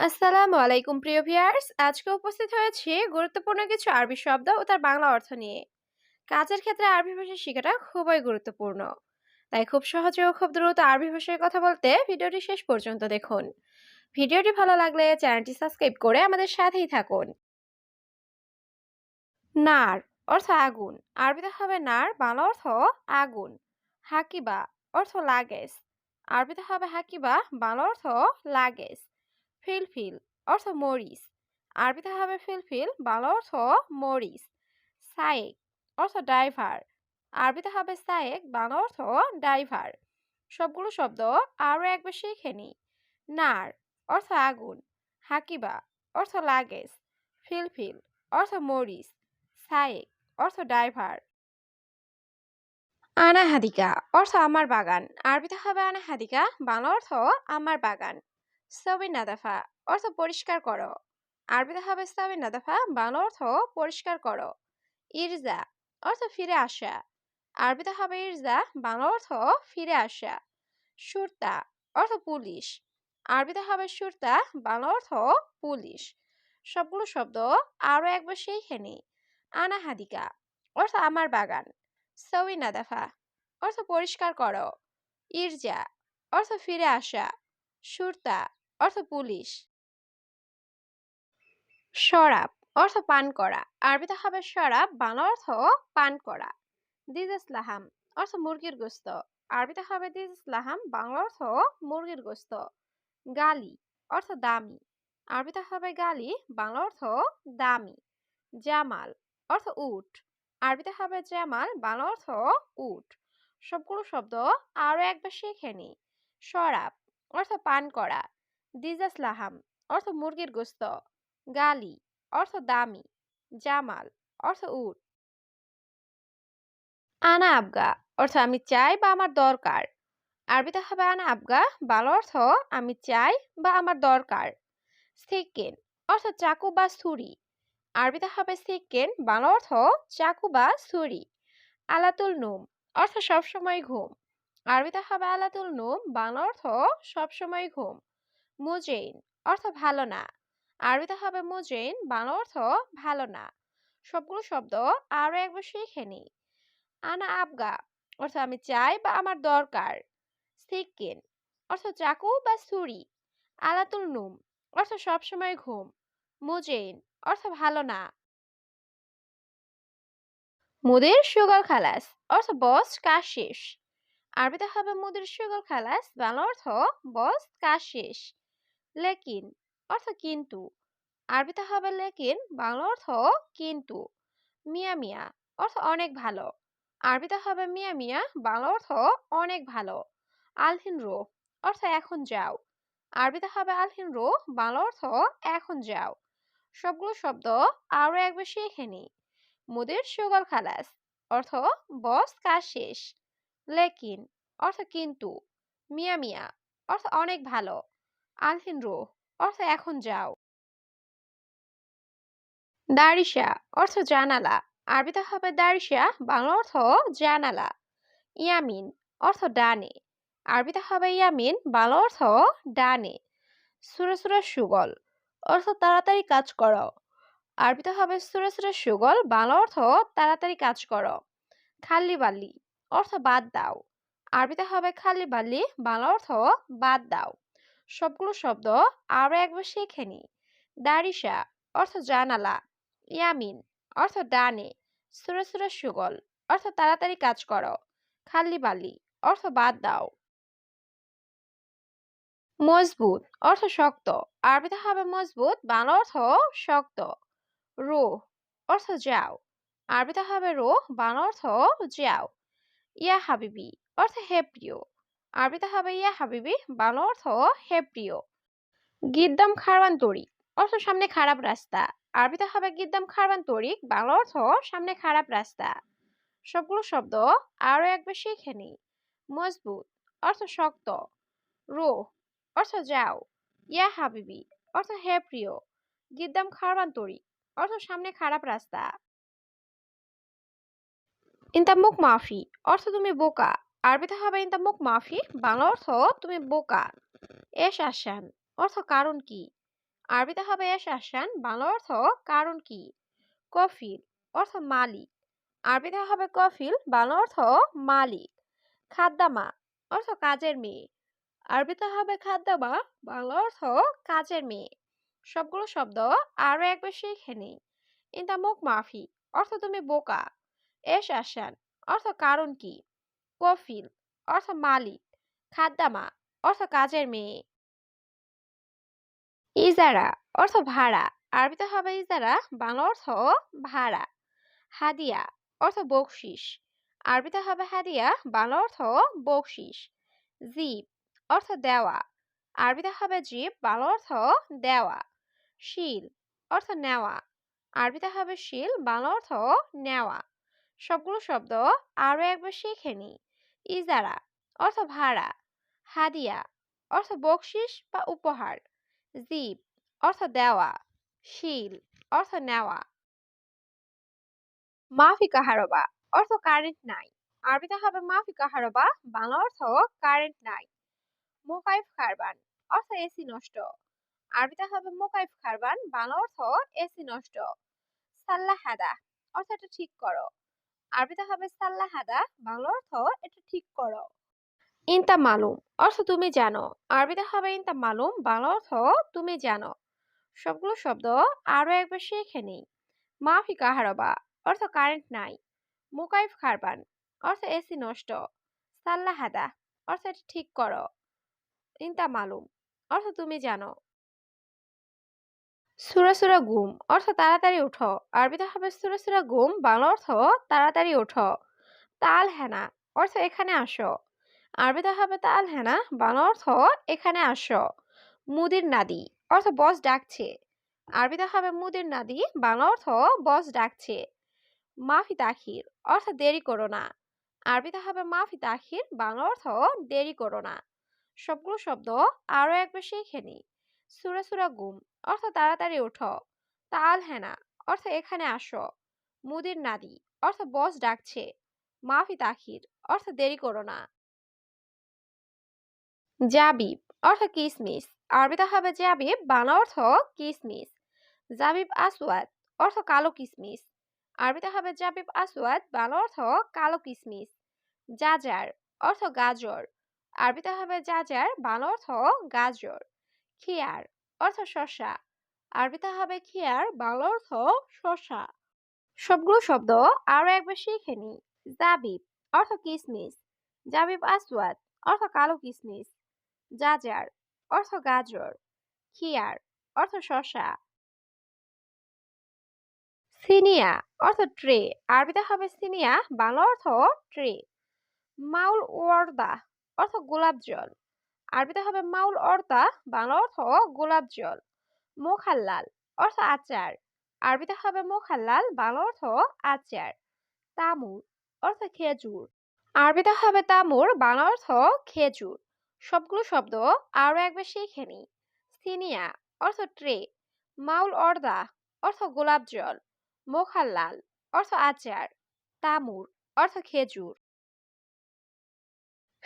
আসসালামু আলাইকুম, প্রিয় ভিউয়ার্স। আজকে উপস্থিত হয়েছি গুরুত্বপূর্ণ কিছু আরবি শব্দ ও তার বাংলা অর্থ নিয়ে। কাজের ক্ষেত্রে আরবি ভাষা শেখাটা খুবই গুরুত্বপূর্ণ। তাই খুব সহজে ও খুব দ্রুত আরবি ভাষায় কথা বলতে ভিডিওটি শেষ পর্যন্ত দেখুন। ভিডিওটি ভালো লাগলে চ্যানেলটি সাবস্ক্রাইব করে আমাদের সাথেই থাকুন। নার অর্থ আগুন। আরবিতে হবে নার, বাংলা অর্থ আগুন। হাকিবা অর্থ লাগেজ। আরবিতে হবে হাকিবা, বাংলা অর্থ লাগেজ। ফিলফিল অর্থ মরিচ। আরবিতে হবে ফিলফিল, বাংলা অর্থ মরিচ। সায়েক অর্থ ড্রাইভার। আরবিতে হবে সায়েক, বাংলা অর্থ ড্রাইভার। সবগুলো শব্দ আরও একবার শিখে নিই। নার অর্থ আগুন। হাকিবা অর্থ লাগেজ। ফিলফিল অর্থ মরিচ। সায়েক অর্থ ড্রাইভার। আনা হাদিকা অর্থ আমার বাগান। আরবিতে হবে আনা হাদিকা বাংলা অর্থ আমার বাগান। সবিন নাদাফা অর্থ পরিষ্কার করো। আরবিতে হবে সবিন নাদাফা বাংলা অর্থ পরিষ্কার করো। ইরজা, অর্থ ফিরে আসা। আরবিতে হবে ইরজা, বাংলা অর্থ ফিরে আসা। সুরতা, অর্থ পুলিশ। আরবিতে হবে সুরতা, বাংলা অর্থ পুলিশ। সবগুলো শব্দ আরও একবার নিই আনা হাদিকা অর্থ আমার বাগান। সবি নাদাফা অর্থ পরিষ্কার করো। ইরজা, অর্থ ফিরে আসা। সুরতা অর্থ পুলিশ। শরাব, অর্থ পান করা। আরবিতে হবে শরাব বাংলা অর্থ পান করা। দিজ ইসলাহাম অর্থ মুরগির গোস্ত। আরবিতে হবে দিজ ইসলাহাম বাংলা অর্থ মুরগির গোস্ত। গালি, অর্থ দামি। আরবিতে হবে গালি বাংলা অর্থ দামি। জামাল, অর্থ উট। আরবিতে হবে জামাল বাংলা অর্থ উট। সবগুলো শব্দ আরও একবার শিখে নি শরাব, অর্থ পান করা। দিজাস লাহাম, অর্থ মুরগির গোস্ত, গালি, অর্থ দামি, জামাল, অর্থ উট। আনা আবগা, অর্থ আমি চাই বা আমার দরকার। আরবিতে হবে আনা আবগা, বাংলা অর্থ আমি চাই বা আমার দরকার। সিকেন, অর্থ চাকু বা ছুরি। আরবিতে হবে সিকেন, বাংলা অর্থ চাকু বা ছুরি। আলাতুল নুম, অর্থ সবসময় ঘুম। আরবিতে হবে আলাতুল নুম, বাংলা অর্থ সবসময় ঘুম। মুজেইন অর্থ ভালো না। আরবিতে হবে মুজেইন বাংলা অর্থ ভালো না। সবগুলো শব্দ আরও একবার শিখে নিই। আনা আবগা অর্থ আমি চাই বা আমার দরকার। সিকিন অর্থ চাকু বা ছুরি। আলাতুল নুম অর্থ সবসময় ঘুম। মুজেইন অর্থ ভালো না। মুদের সুগল খালাস অর্থ বস কাশিস। আরবিতে হবে মুদের সুগল খালাস, বাংলা অর্থ বস কাজ শেষ লেকিন অর্থ কিন্তু। আরবিতে হবে লেকিন, বাংলা অর্থ কিন্তু। মিয়া মিয়া অর্থ অনেক ভালো। আরবিতে হবে মিয়া মিয়া, বাংলা অর্থ অনেক ভালো। আলহিন রো অর্থ এখন যাও। আরবিতে হবে আলহিন রো, বাংলা অর্থ এখন যাও। সবগুলো শব্দ আরও একবার শিখে নি। মুদের সুগল খালাস অর্থ বস কাজ শেষ। লেকিন অর্থ কিন্তু। মিয়া মিয়া অর্থ অনেক ভালো। আলহিন রো অর্থ এখন যাও। দারিশা, অর্থ জানালা। আরবিতে হবে দারিশা, বাংলা অর্থ জানালা। ইয়ামিন, অর্থ ডানে। আরবিতে হবে ইয়ামিন, বাংলা অর্থ ডানে। সুরে সুরে সুগল, অর্থ তাড়াতাড়ি কাজ করো। আরবিতে হবে সুরে সুরে সুগল, বাংলা অর্থ তাড়াতাড়ি কাজ করো। খাল্লি বাল্লি অর্থ বাদ দাও। আরবিতে হবে খাল্লি বাল্লি বাংলা অর্থ বাদ দাও। সবগুলো শব্দ আরও একবার শিখে নি দারিশা অর্থ জানালা। ইয়ামিন, অর্থ ডানে। সুরে সুরে সুগল, অর্থ তাড়াতাড়ি কাজ করো। খাল্লি বালি, অর্থ বাদ দাও। মজবুত, অর্থ শক্ত। আরবিতে হবে মজবুত, বাংলা অর্থ শক্ত। রো অর্থ যাও। আরবিতে হবে রো বাংলা অর্থ যাও। ইয়া হাবিবি, অর্থ হে প্রিয়। আরবিতে হবে ইয়া হাবিবি, বাংলা অর্থ হে প্রিয় গিদ্দাম খারবান তরি, অর্থ সামনে খারাপ রাস্তা। আরবিতে হবে গিদ্দাম খারবান তরিক বাংলা অর্থ সামনে খারাপ রাস্তা। সবগুলো শব্দ আরও একবার শিখে নিই। মজবুত, অর্থ শক্ত। রো অর্থ যাও। ইয়া হাবিবি, অর্থ হে প্রিয় গিদ্দাম খারবান তরিক অর্থ সামনে খারাপ রাস্তা। ইন্তামুক মাফি, অর্থ তুমি বোকা। আরবিতে হবে ইন্তামুক মাফি, বাংলা অর্থ তুমি বোকা, এস আসান, অর্থ কারণ কি? আরবিতে হবে এস আসান, বাংলা অর্থ কারণ কি? কফিল, অর্থ মালিক, আরবিতে হবে কফিল, বাংলা অর্থ মালিক, খাদ্দামা, অর্থ কাজের মেয়ে, আরবিতে হবে খাদ্দামা, বাংলা অর্থ কাজের মেয়ে, সবগুলো শব্দ আরও একবার শিখে নিই ইনতা মুখ মাফি, অর্থ তুমি বোকা, এস আসান, অর্থ কারণ কি? কফিল অর্থ মালিক খাদ্দামা অর্থ কাজের মেয়ে। ইজারা, অর্থ ভাড়া। আরবিতে হবে ইজারা, বাংলা অর্থ ভাড়া। হাদিয়া, অর্থ বকশিস। আরবিতে হবে হাদিয়া, বাংলা অর্থ বকশিস। জিপ অর্থ দেওয়া। আরবিতে হবে জিপ বাংলা অর্থ দেওয়া। শিল, অর্থ নেওয়া। আরবিতে হবে শিল, বাংলা অর্থ নেওয়া। সবগুলো শব্দ আরও একবার শিখে নি ইজারা, অর্থ ভাড়া, হাদিয়া, অর্থ বকশিস বা উপহার জিপ অর্থ দেওয়া, শিল, অর্থ নেওয়া। মাফি কাহারবা অর্থ কারেন্ট নাই। আরবিতে হবে মাফি কাহারবা বাংলা অর্থ কারেন্ট নাই। মোকাইফ কারবান অর্থ এসি নষ্ট। আরবিতে হবে মোকাইফ কারবান বাংলা অর্থ এসি নষ্ট। সাল্লাহ হাদা অর্থ এটা ঠিক করো। আরবিতে হবে সাল্লাহ হাদা বাংলা অর্থ এটা ঠিক করো। ইনতা মালুম, অর্থ তুমি জানো। আরবিতে হবে ইনতা মালুম বাংলা অর্থ তুমি জানো। সবগুলো শব্দ আরও একবার শিখে নিই। মাফি কাহারবা, অর্থ কারেন্ট নাই। মুকাইফ খারবান, অর্থ এসি নষ্ট। সাল্লাহ হাদা, অর্থ এটা ঠিক করো। ইনতা মালুম, অর্থ তুমি জানো। সুরা সুরা গুম, অর্থ তাড়াতাড়ি উঠো আরবিতে হবে সুরা সুরা গুম, বাংলা অর্থ তাড়াতাড়ি ওঠো। তাল হেনা অর্থ এখানে আসো। আরবিতে হবে তাল হেনা বাংলা অর্থ এখানে আসো। মুদির নাদি, অর্থ বস ডাকছে। আরবিতে হবে মুদির নাদি, বাংলা অর্থ বস ডাকছে। মাফি তাখির, অর্থ দেরি করো না। আরবিতে হবে মাফি তাখির, বাংলা অর্থ দেরি করো না। সবগুলো শব্দ আরও একবার শিখে নি। সুরা সুরা গুম। অর্থ তাড়াতাড়ি ওঠো। তাল হেনা। অর্থ এখানে আসো। মুদির নাদি। অর্থ বস ডাকছে। মাফি তাখির। অর্থ দেরি করো না। জাবিব। অর্থ কিসমিস। আরবিতে হবে জাবিব, বাংলা অর্থ কিসমিস। জাবিব আসওয়াদ। অর্থ কালো কিসমিস। আরবিতে হবে জাবিব আসওয়াদ, বাংলা অর্থ কালো কিসমিস। জাজার। অর্থ গাজর। আরবিতে হবে জাজার, বাংলা অর্থ গাজর। খিয়ার অর্থ শশা আরবিতে হবে খিয়ার, বাংলা অর্থ শশা সবগুলো শব্দ আরও একবার শিখে নি জাবিব অর্থ কিসমিস। জাবিব আসওয়াদ অর্থ কালো কিসমিস। জাজার অর্থ গাজর। খিয়ার অর্থ শশা সিনিয়া অর্থ ট্রে। আরবিতে হবে সিনিয়া, বাংলা অর্থ ট্রে। মাউল ওয়ার্দা অর্থ গোলাপ জল আরবিতে হবে মাউল অর্দা বাংলা অর্থ গোলাপ জল, মোখাল্লাল অর্থ আচার। আরবিতে হবে মোখাল্লাল, বাংলা অর্থ আচার। তামুর অর্থ খেজুর। আরবিতে হবে তামুর বাংলা অর্থ খেজুর। সবগুলো শব্দ আরও একবার শিখে নি সিনিয়া অর্থ ট্রে। মাউল অর্দা অর্থ গোলাপ জল। মোখাল্লাল অর্থ আচার। তামুর অর্থ খেজুর।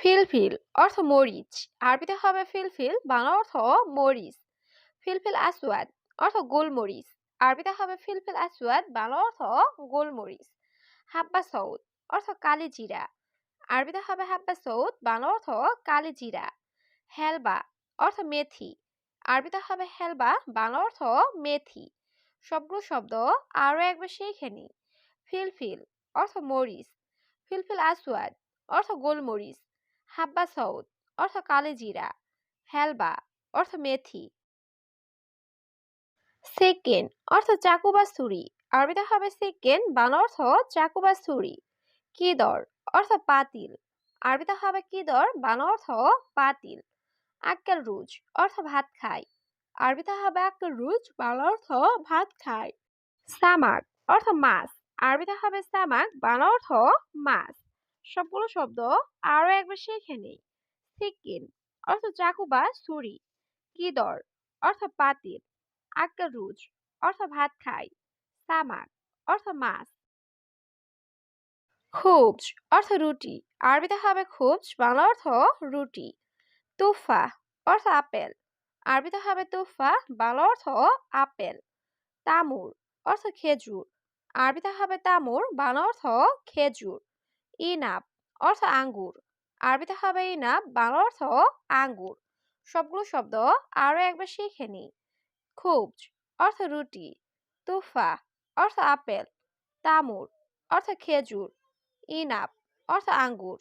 ফিলফিল অর্থ মরিচ। আরবিতে হবে ফিলফিল বাংলা অর্থ মরিচ। ফিলফিল আসওয়াদ অর্থ গোলমরিচ। আরবিতে হবে ফিলফিল আসওয়াদ, বাংলা অর্থ গোলমরিচ। হাব্বা সৌদ অর্থ কালি জিরা। আরবিতে হবে হাব্বা সৌদ, বাংলা অর্থ কালি জিরা। হেলবা অর্থ মেথি। আরবিতে হবে হেলবা, বাংলা অর্থ মেথি। সবগুলো শব্দ আরও একবার শিখে নি ফিলফিল অর্থ মরিচ। ফিলফিল আসওয়াদ অর্থ গোলমরিচ। হাব্বা সৌদ অর্থ কালে জিরা, হেলবা, অর্থ মেথি। সেকেন্ড, অর্থ চাকু বা ছুরি। আরবিতে হবে সেকেন্ড, বাংলা অর্থ চাকু বা ছুরি। কিদর, অর্থ পাতিল। আরবিতে হবে কিদর, বাংলা অর্থ পাতিল। আক্কেল রুজ, অর্থ ভাত খায়। আরবিতে হবে আক্কেল রুজ, বাংলা অর্থ ভাত খায়। সামাক, অর্থ মাছ। আরবিতে হবে সামাক, বাংলা অর্থ মাছ। সবগুলো শব্দ আরও একবার শিখে নেই। সিকিন অর্থ চাকু বা ছুরি। কিদর অর্থ পাতিল। আক্কা রুজ অর্থ ভাত খাই। সামাক অর্থ মাছ। খুবজ অর্থ রুটি। আরবিতে হবে খুবজ বাংলা অর্থ রুটি। তুফা অর্থ আপেল। আরবিতে হবে তুফা, বাংলা অর্থ আপেল। তামুর অর্থ খেজুর। আরবিতে হবে তামুর, বাংলা অর্থ খেজুর। ইনাব অর্থ আঙ্গুর। আরবিতে হবে ইনাব, বাংলা অর্থ আঙ্গুর। সবগুলো শব্দ আরও একবার শিখে নি খুবজ অর্থ রুটি, তুফা অর্থ আপেল তামুর অর্থ খেজুর, ইনাব অর্থ আঙ্গুর।